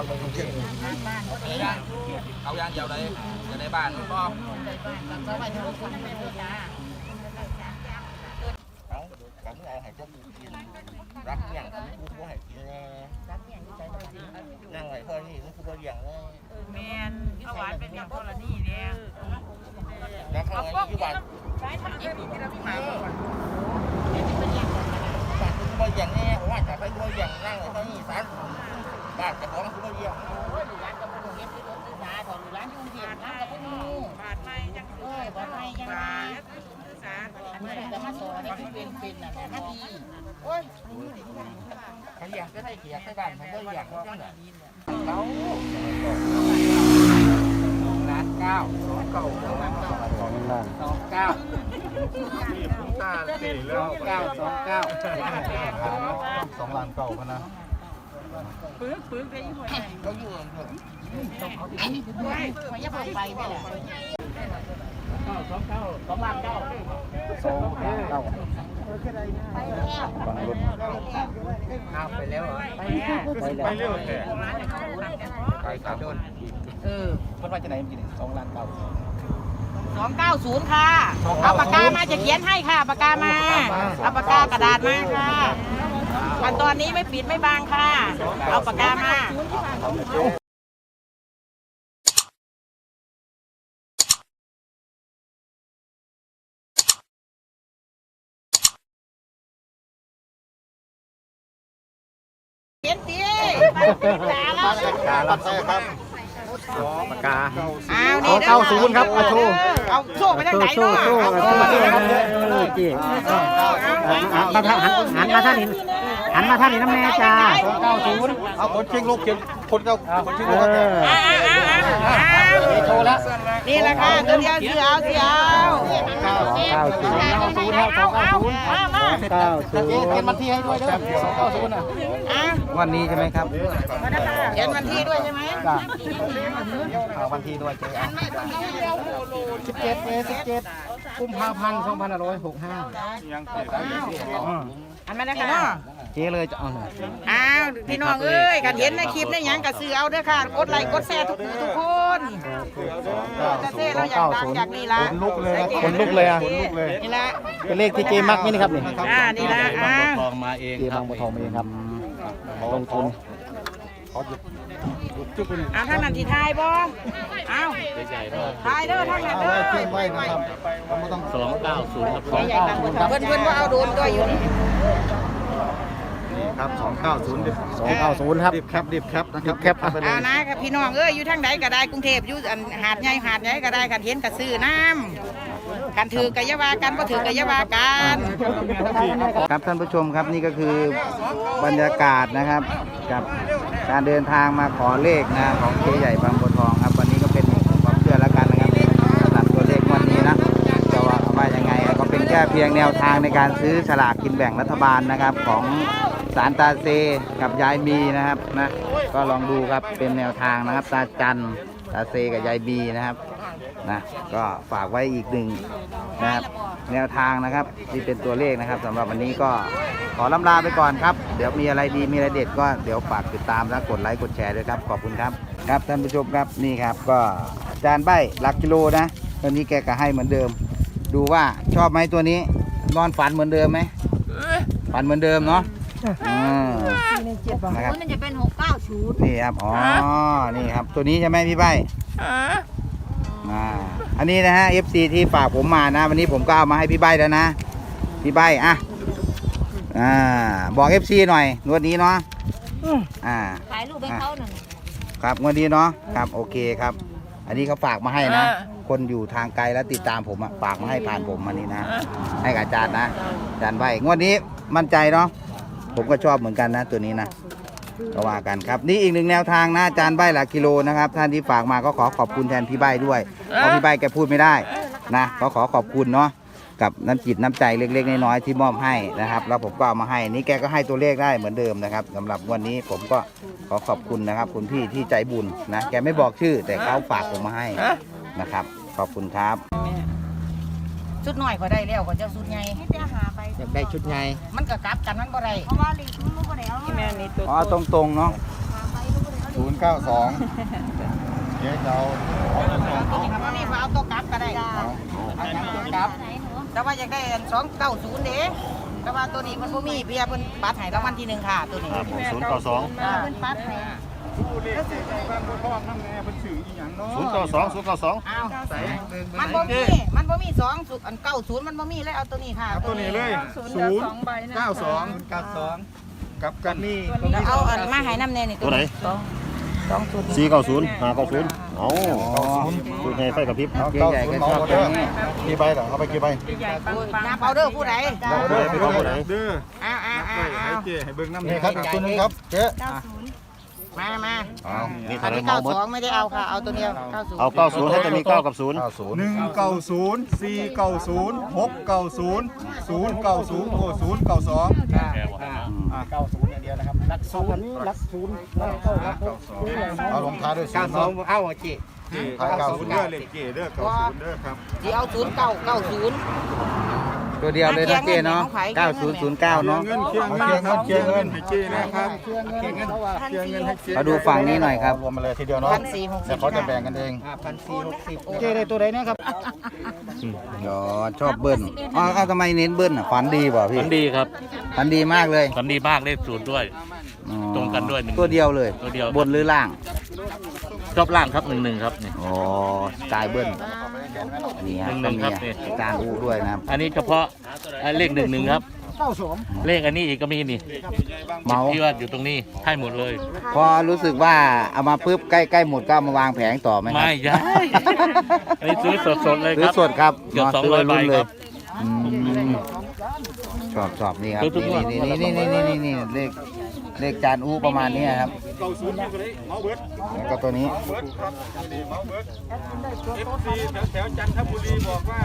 เอาย่างเดียวเลยจะในบ้านพ่อเอากับมึงเอาให้พวกกูกินรักอย่างกูกูให้กินแน่นั่งไว้เพื่อนนี่กูก็อย่างเลยแมนเอาหวานเป็นอย่างกรณีเนี่ยแล้วข้างในอยู่บ้านยี่ปีที่เราพี่หมาบอกว่าบ้านกูก็อย่างแน่ว่าจะไปกูอย่างนั่งไว้เพื่อนนี่สาร บ้านจะของกูก็อย่างบาดไม่จังเอ้ยบาดไม่จังบาดสารแต่มาสอนให้เป็นเป็นน่ะแต่มาดีโอ้ยขย่างก็ได้เกียรติให้บ้านก็อยางจังเลยเขาล้านเก้าสองเก้าสองเก้าสองเก้าสองเก้าสองล้านเก่าพนะ ปึ้งปึ้งได้ยิ่งกว่าเขาอยู่อำเภอมันยังบ่ไปได้แหละสองล้านเก้าบังรถข้าไปแล้วเหรอไปเร็วไปแค่ไปสามโดนเออมันว่าจะไหนมันกินสองล้านเก้าสองเก้าศูนย์ค่ะเอาปากกามาจะเขียนให้ค่ะปากกามาเอาปากกากระดาษมาค่ะ อันตอนนี้ไม่ปิดไม่บังค่ะ เอาปากกามาเขียนสิตาแล้วกาลับครับ ปากกา อ้าวนี่สองเก้าศูนย์ครับเอาโชว์ เอาโชว์ไปทางไหนเนาะเอาโชว์มาที่ไหนจีมาทางหันมาท่านนี้หันมาท่านนี้น้ำแม่จ้า สองเก้าศูนย์เอาคนเชียงลูกเชียนคนเก้าคนเชียงลูกก็แก่อ้าวอ้าวอ้าวอ้าว โชว์แล้วนี่แหละค่ะตัวเดียวเสียวเสียวเก้าเก้าศูนย์เก้าศูนย์ครับสองเก้าศูนย์มามาเก้าศูนย์เขียนวันที่ให้ด้วยเด้อสองเก้าศูนย์อะอะวันนี้ใช่ไหมครับเขียนวันที่ด้วยใช่ไหมจ้าเอาวันที่ด้วยเจ๊สิบเจ็ดเมษสิบเจ็ดกุมภาพันธ์สองพันห้าร้อยหกห้าอันมาได้ค่ะ เจ๊เลยจะเอาหน่อยอ้าวพี่น้องเอ้ยกันเห็นในคลิปในหยังกับซื้อเอาเด้อค่ะ กดไลค์กดแชร์ทุกผู้ทุกคนจะเซ่เราอยากดังอยากนี่ละคนลุกเลยคนลุกเลยอะคนลุกเลย นี่ละเป็นเลขที่เจมักไหมนี่ครับนี่อ่านี่ละอ่าทองมาเองเจมังบัวทองมาเองครับลงทุนเอาทางนั้นที่ทายบ่เอาทายเด้อทางนั้นเด้อเพิ่มไว้นะครับไม่ต้องสองเก้าศูนย์ครับสองใหญ่เก้าบางศูบัวนย์ทคอรังบเพิ่นเพิ่นว่าเอาโดนตัวอยู่นี่ นี่ครับสองเก้าศูนย์สองเก้าศูนย์ครับดิบแคปดิบแคปนะครับแคป ไปเลเอายนะค่ะพี่น้องเอ้ยอยู่ทางใดก็ได้กรุงเทพอยู่อันหาดใหญ่หาดใหญ่ก็ได้กันเห็นก็ซื้อน้ำกันถือกะยาวากันบ่ถือกะยาวากัน ครับท่านผู้ชมครับนี่ก็คือบรรยากาศนะครับกับการเดินทางมาขอเลขนะของเจใหญ่บางบัวทองครับ วันนี้ก็เป็นความเชื่อแล้วกันนะครับสำหรับตัวเลขวันนี้นะจะว่าว่ายังไงก็เป็นแค่เพียงแนวทางในการซื้อสลากกินแบ่งรัฐบาลนะครับของ สารตาเซกับยายมีนะครับนะก็ลองดูครับเป็นแนวทางนะครับ ตาจันตาเซกับยายบีนะครับนะก็ฝากไว้อีกหนึ่งนะครับแนวทางนะครับที่เป็นตัวเลขนะครับสำหรับวันนี้ก็ขอลำลาไปก่อนครับ เดี๋ยวมีอะไรดีมีอะไรเด็ดก็เดี๋ยวฝากติดตามและกดไลค์กดแชร์ด้วยครับขอบคุณครับครับท่านผู้ชมครับนี่ครับ ก็จานใบหลักกิโลนะตอนนี้แกก็ให้เหมือนเดิม ดูว่าชอบไหมตัวนี้นอนฝันเหมือนเดิมไหมฝันเหมือนเดิมเนาะ อืมนะครับ มันจะเป็นหกเก้าศูนย์นี่ครับ อ๋อ นี่ครับ ตัวนี้ใช่ไหมพี่ใบอ่า อันนี้นะฮะ FC ที่ฝากผมมานะ วันนี้ผมก็เอามาให้พี่ใบแล้วนะ พี่ใบอะ อ่า บอก FC หน่อย งวดนี้เนาะอ่า ถ่ายรูปให้เขาหน่อยครับ งวดนี้เนาะ ครับ โอเคครับ อันนี้เขาฝากมาให้นะคนอยู่ทางไกลแล้วติดตามผมอะฝากมาให้ผ่านผมมานี่นะ ให้กับอาจารย์นะ อาจารย์ใบงวดนี้มั่นใจเนาะ ผมก็ชอบเหมือนกันนะตัวนี้นะก็ว่ากันครับ นี่อีกหนึ่งแนวทางนะอาจารย์ใบหลักกิโลนะครับ ท่านที่ฝากมาก็ขอขอบคุณแทนพี่ใบด้วยเพราะพี่ใบแกพูดไม่ได้นะก็ขอขอบคุณเนาะกับน้ำจิตน้ำใจเล็ก ๆ น้อยๆที่มอบให้นะครับแล้วผมก็เอามาให้นี่แกก็ให้ตัวเลขได้เหมือนเดิมนะครับสำหรับวันนี้ผมก็ขอขอบคุณนะครับ คุณพี่ที่ใจบุญนะแกไม่บอกชื่อ แต่เขาฝากผมมาให้นะครับ ขอบคุณครับชุดหน่อยก็ได้แล้วก็จะชุดใหญ่าไป อยากได้ชุดไงมันก็กลับกันมันบ่ได้เพราะว่าลีกมันบ่ได้เอาแม่นี่ตัวอ๋อตรงๆเนาะศูนย์เก้าสองเจ๊เจ้าตัวนี้ครับนี่เอาตัวกลับก็ได้เอาตัวกลับแต่ว่าอยากได้สองเก้าศูนย์เด้แต่ว่าตัวนี้มันบ่มีเบียร์เพิ่นปัดให้รางวัลที่หนึ่งค่ะตัวนี้ครับผมศูนย์เก้าสองอ่าเพิ่นปัดให้ ผู้เล็กเจ๊บ้านบัวทองนั่นแน่เป็นสื่ออีหยังเนาะศูนย์เก้าสองศูนย์เก้าสองอ้าวใส่เบิ่งมันบ่มี มันบ่มีสองศูนย์อันเก้าศูนย์มันบ่มีเลยเอาตัวนี้ค่ะเอาตัวนี้เลยศูนย์เก้าสองเก้าสองกับกันนี่แล้วเอาอันมาให้น้ำแน่นี่ตัวไหนสองสองศูนย์สี่เก้าศูนย์ห้าเก้าศูนย์เอาศูนย์ไงไฟกับพริบเจ๊ใหญ่ก็ชอบตัวนี้กี่ใบเหรอเอาไปกี่ใบโอ้ยน้ำเอาเด้อผู้ใดเอาไปไปเอาไปไหนเด้ออ้าวอ้าวอ้าวอ้าวเจ๊ให้เบิ่งน้ำนี่ครับอีกตัวนึงครับเจ๊ มามาเอานี่อัเท่านไหรนี้เมาเก้าหมด สองไม่ได้เอาค่ะ เอาตัวเดียวเก้าศูนย์เอาเก้าศูนย์ให้จะมีเก้ากับศูนย์หนึ่งเก้าศูนย์สี่เก้าศูนย์หกเก้าศูนย์ศูนย์เก้าศูนย์โอ้ศูนย์เก้าสองเก้าศูนย์อย่างเดียวนะครับรักศูนย์รักศูนย์เก้าเก้าครับเอาลงท้ายด้วยศูเก้านย์สองเนาะเอาอะจีท้ายเก้าศูนย์เด้อเลขเก๋เด้อเก้าศูนย์เด้อครับที่เอาศูนย์เก้าเก้าศูนย์ ตัวเดียวเลยนะเจ๊เนาะ9009 เนาะ เงินเคลียร์เงินครับเคลียร์เงินให้เจ๊นะครับเคลียร์เงินเคลียร์เงินให้เจ๊มาดูฝั่งนี้หน่อยครับ รวมมาเลยทีเดียวเนาะพันสี่หกสิเดี๋ยบวเขาจะแบ่งกันเองพันสี่หกสิบเจ๊ได้ตัวไหนนะครับอ๋อชอบเบิ้ลอ๋อเอาทำไมเน้นเบิ้ลอะฝันดีเปล่าพี่ฝันดีครับฝันดีมากเลยฝันดีมากเลขศูนย์ด้วย อ๋อตรงกันด้วยหนึ่งตัวเดียวเลย ตัวเดียว บนหรือล่าง ชอบล่างครับหนึ่งหนึ่งครับนี่อ๋อสไตล์เบิ้ล นี่ฮะหนึ่ก็งๆมีครับนี่อาจารย์อูด้วยนะครับอันนี้เฉพาะอ่าเลขหนึ่งหนึ่งครับเลขอันนี้อีกก็มีนี่เมาที่ว่าอยู่ตรงนี้ให้หมดเลย พอรู้สึกว่าเอามาปุ๊บใกล้ๆหมดก็เอามาวางแผงต่อไหมครับไม่ใช่อันนี้ซื้อสดๆเลยซื้คอรับ สดครับเกือบมาสองซื้อร้อยรุ่นใบเลคยรับอืมชอบชอบนี่ครับ ซื้อทุกงวด นี่นี่นี่นี่นี่นี่นี่เลข เลขจานอูประมาณนี้ครับเก้าศูนย์อยู่เลยเมาเบิร์ดแล้วก็ตัวนี้ เบิร์ดครับเมาเบิร์ดเอฟซีแถวๆจันทบุรีบอกว่า